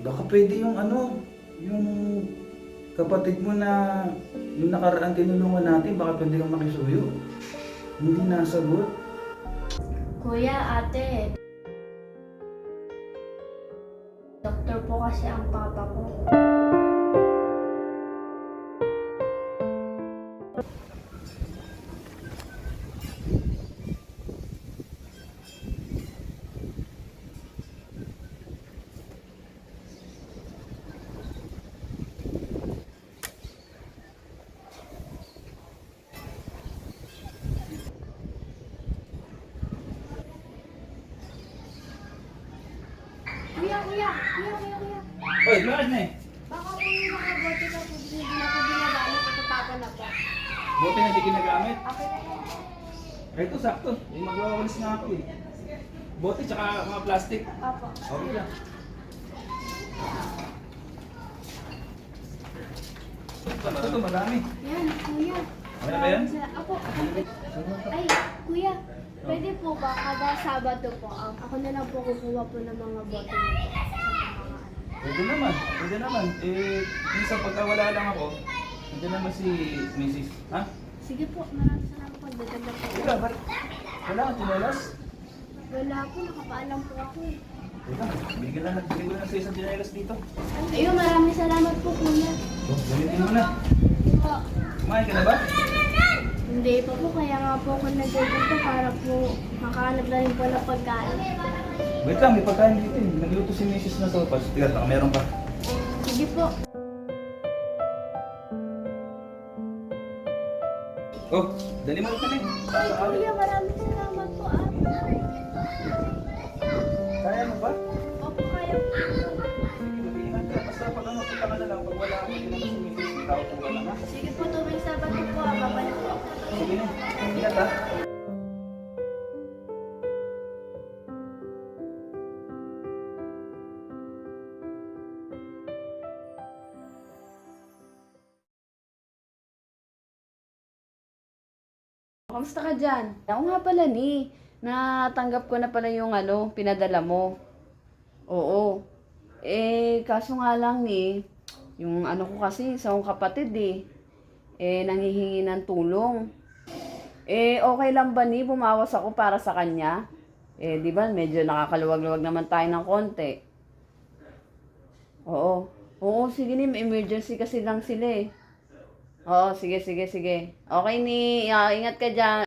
Baka pwede yung ano, yung kapatid mo na yung nakaraan tinulungan natin, baka pwede kang makisuyo. Hindi nasagot. Kuya, ate. Doktor po kasi ang papa ko. Kuya, kuya, kuya, kuya. Oy, bakit na eh? Baka po yung mga bote na po, hindi na po ginagamit, ipapapa na po. Buti na di ginagamit. Okay na po. Ito, sakto. Eh, magwawalis na ako eh. Bote tsaka mga plastic. Opo. Okay lang. Ito, ito, marami. Yan, kuya. Na ba yan? Apo, ay, kuya. Pwede po ba kada Sabado po, um, ako na lang po kukuha po ng mga bote na po. Sa mga ano. Pwede naman, pwede naman. Eh, minsan pagka wala lang ako, nandiyan naman si Mrs. Ha? Sige po, maraming salamat po. Dadagdag po. Ikaw, ba't? Wala kang tinelas? Wala po, nakapaalam po ako eh. Teka, bigyan lang, bigyan ko lang sa isang tinelas dito. Ayun, maraming salamat po, kuya. Oh, gamitin mo na. Po. Kumain ka na ba? Hindi pa po, kaya nga po ako nagdadagdag para po makahanap na rin po ng pagkain. Wait lang, may pagkain dito eh. Nagluto si Mrs. na sopas. Teka, baka meron pa. Sige po. Oh, dali mo ka na eh. Ay, kuya, maraming salamat po ah. Kaya mo ba? Opo, kaya po. Sige, mag-iingat ka. Basta pag ano, punta ka na lang. Pag wala ako, hindi si Mrs. Ikaw kung wala ha. Sige po, tuwing Sabado po, ah, babalik po. Sige. Kamusta ka dyan? Ako nga pala ni, natanggap ko na pala yung ano, pinadala mo. Oo. Eh, kaso nga lang ni, yung ano ko kasi, sa akong kapatid eh, eh, nangihingi ng tulong. Eh, okay lang ba ni, bumawas ako para sa kanya? Eh, di ba, medyo nakakaluwag-luwag naman tayo ng konti. Oo. Oo, sige ni, emergency kasi lang sila eh. Oo, sige, sige, sige. Okay ni, ah, ingat ka dyan.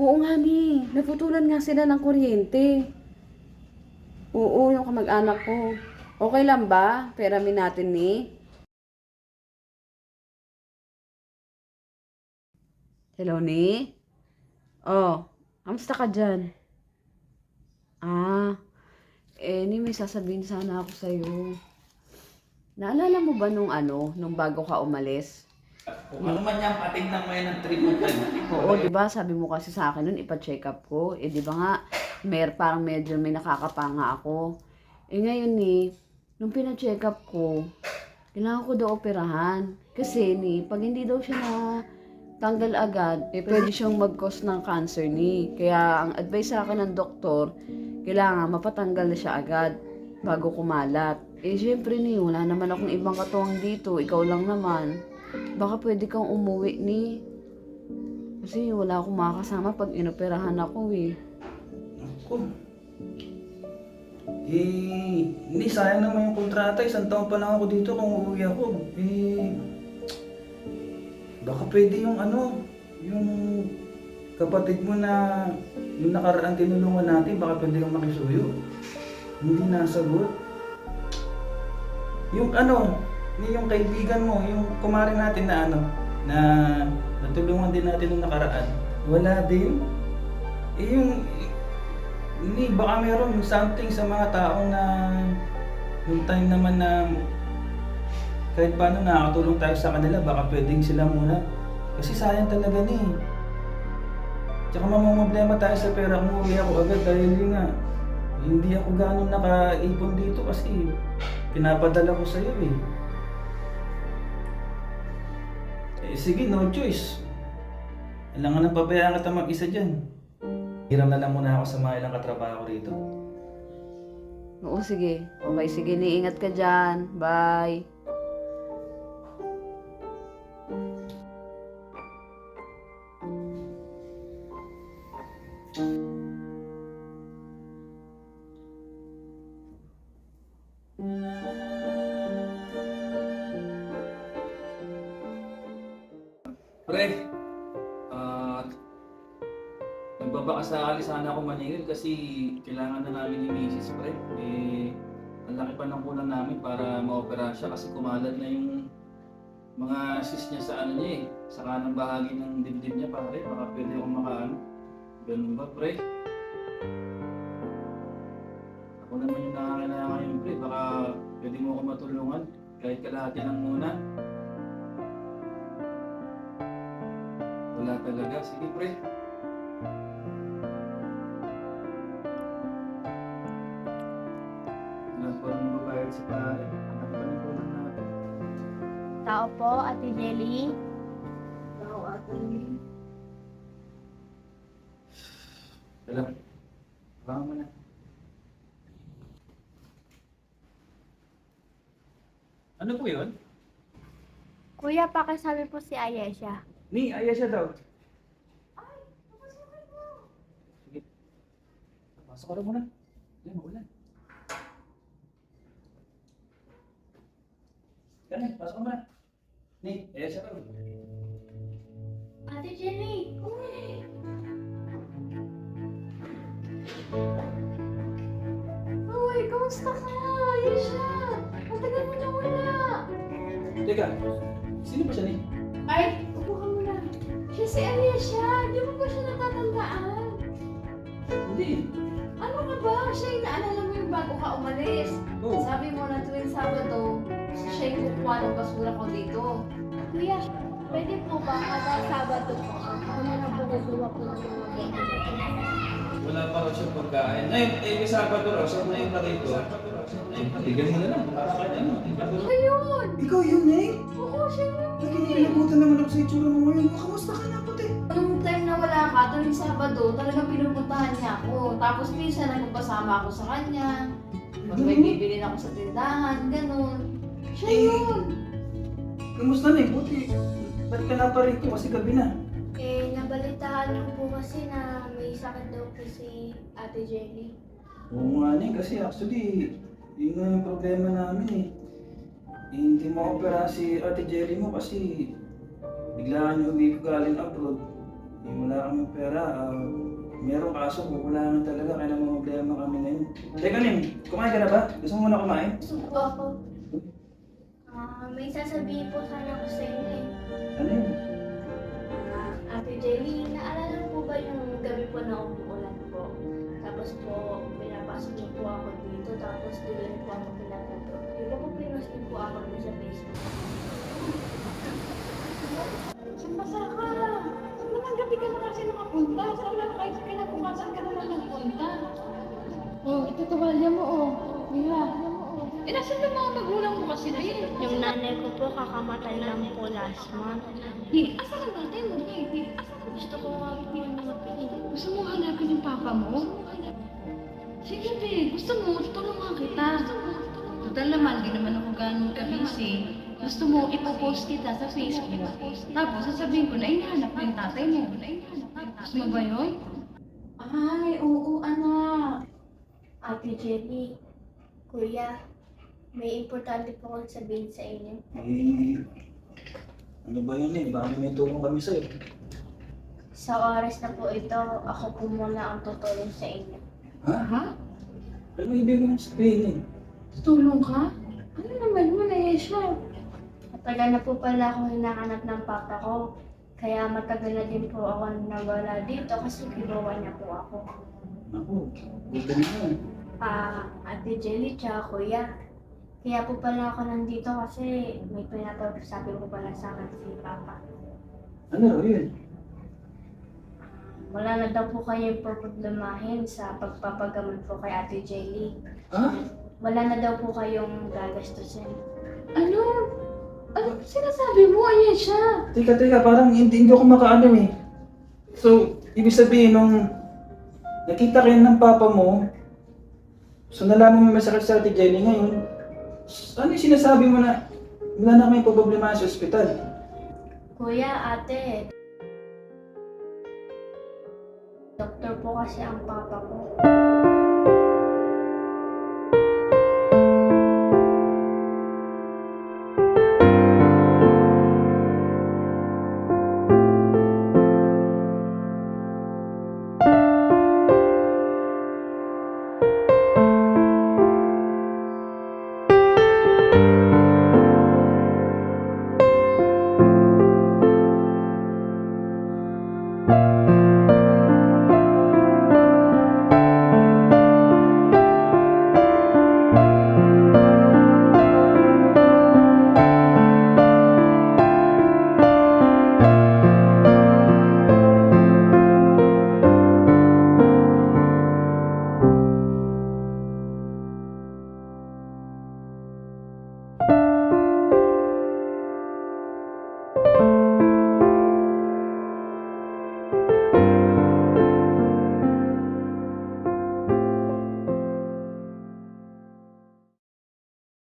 Oo nga ni, naputulan nga sila ng kuryente. Oo, yung kamag-anak ko. Okay lang ba? Peramin natin ni. Hello ni? Oh, kamusta ka dyan? Ah, eh, ni may sasabihin sana ako sa'yo. Naalala mo ba nung ano, nung bago ka umalis? Kung ano man yan, patignan mo yan ng treatment. Oo, 'di ba? Sabi mo kasi sa akin noon ipa-check up ko. Eh 'di ba nga, mer parang medyo may nakakapanga ako. Eh ngayon ni, nung pina-check up ko, kailangan ko daw operahan. Kasi ni, pag hindi daw siya na tanggal agad, eh pwede siyang mag-cause ng cancer ni. Kaya ang advice sa akin ng doktor, kailangan mapatanggal na siya agad bago kumalat. Eh syempre ni, wala naman akong ibang katuwang dito, ikaw lang naman. Baka pwede kang umuwi ni. Kasi wala akong makakasama pag inoperahan ako eh. Ako. Eh, hindi, sayang naman yung kontrata. Isang taon pa lang ako dito kung uuwi ako. Eh, baka pwede yung ano, yung kapatid mo na yung nakaraan tinulungan natin, baka pwede kang makisuyo. Hindi nasagot. Yung ano, yung kaibigan mo, yung kumari natin na ano, na natulungan din natin nung nakaraan, wala din. Eh yung, hindi, baka meron yung something sa mga taong na yung time naman na kahit paano nakakatulong tayo sa kanila, baka pwedeng sila muna. Kasi sayang talaga ni. Tsaka mamamblema tayo sa pera kung uwi ako agad dahil yun nga, hindi ako ganun nakaipon dito kasi pinapadala ko sa'yo eh. Eh sige, no choice. Kailangan ng pabayaan kita mag-isa dyan. Hiram na lang muna ako sa mga ilang katrabaho rito. Oo, sige. Okay, sige. Niingat ka dyan. Bye. Pre, at nagbabakasakali sana ako maningil kasi kailangan na namin ni Mrs. Pre. Eh, ang laki pa ng kulang namin para maopera siya kasi kumalat na yung mga sis niya sa ano niya eh. Sa kanang bahagi ng dibdib niya pare. Baka pwede akong makaano. Ganun ba pre? Ako naman yung nakakailangan ngayon pre. Baka pwede mo ako matulungan kahit kalahati lang muna. Wala talaga. Sige, pre. Wala pa rin mabayad si pare. Ano pa rin kulang natin? Tao po, Ate Jelly. Wala. Baka mo na. Ano po yun? Kuya, pakisabi po si Ayesha. Ni, aya siya daw. Sige. Pasok ka rin muna. Yan, maulan. Yan, pasok ka muna. Ni, aya siya daw. Ate Jelly! Uy, kamusta ka? Ayesha! Matagal mo na wala. Teka, sino ba siya ni? Ay. Siya si Ayesha. Di mo ba siya natatandaan? Hindi. Ano ka ba? Siya yung naalala mo yung bago ka umalis. Oh, Sabi mo na tuwing Sabado, siya yung kukuha ng basura ko dito. Kuya, pwede po ba kada Sabado po? Ako na lang po ng mga wala pa raw siyang pagkain. Ngayon, eh, may Sabado raw. So, ngayon na rito. Ay, bigyan mo na lang. Para kahit ano. Ayun! Ikaw yun, eh? Oo, siya yun. Nakikilimutan naman ako sa itsura mo ngayon. Kamusta ka na, puti? Nung time na wala ka, tuwing Sabado, talagang pinupuntahan niya ako. Tapos minsan nagpapasama ako sa kanya. Pag may bibili ako sa tindahan, ganun. Siya Eh, yun. Kamusta na, eh? Buti. Ba't ka na pa rito? Kasi gabi na. Eh, nabalitaan ko po kasi na may sakit daw po si Ate Jelly. Oo nga ni, kasi actually, yun nga yung problema namin eh. Eh, Hindi mo opera si Ate Jerry mo kasi biglaan yung uwi ko galing abroad. Eh, wala kami pera. ah, merong kaso, kukulangan talaga. Kaya naman problema kami ngayon. Teka Nim, kumain ka na ba? Gusto mo na kumain? Gusto po ako. Ah, may sasabihin po sana ko sa inyo eh. Ano yun? Ah, Ate Jelly, naalala po ba yung gabi po na umuulan po? Tapos po, pinapasok niyo po ako dito, tapos niyo po ako pinapunto. Ba pinost niyo po ako dun sa Facebook? Sambasa ka! Naman gabi ka na kasi nakapunta. Saan lang kahit kinabukasan ka naman nagpunta. Oh, ito tuwalya mo oh. Mira. Eh, nasan yung mga magulang mo kasi na yun? Yung nanay ko po, kakamatay lang po last month. Di, asa tatay mo? Di, di, asa ka? Gusto ko nga po. Gusto mo hanapin yung papa mo? Sige, be. Gusto mo, tulungan kita. Total naman, di naman ako ganun ka-busy. Gusto mo, ipopost kita sa Facebook. Tapos, sasabihin ko na hinahanap ko yung tatay mo. Gusto mo ba yun? Ay, oo anak. Ate Jelly, Kuya, may importante po akong sabihin sa inyo. Eh, ano ba yun eh? Baka may tulong kami sa'yo. Sa oras na po ito, ako po muna ang tutulong sa inyo. Ha? Ha? Ano ibig mong sabihin eh? Tutulong ka? Ano naman mo na siya? Matagal na po pala akong hinahanap ng papa ko. Kaya matagal na din po ako nawala dito kasi kinuha niya po ako. Naku, buti na yun. Ah, Ate Jelly, tsaka Kuya. Kaya po pala ako nandito kasi may pinapagsabi ko pala sa akin si Papa. Ano yun? Wala na daw po kayong problemahin sa pagpapagamot po kay Ate Jelly. Ha? Wala na daw po kayong gagastusin. Ano? Ano sinasabi mo? Ayan siya. Teka, teka, parang hindi, hindi ako makaano eh. So, ibig sabihin nung nakita kayo ng papa mo, So nalaman mo may sakit sa Ate Jenny ngayon, ano yung sinasabi mo na wala na kayong problema sa ospital? Kuya, ate. Doktor po kasi ang papa ko.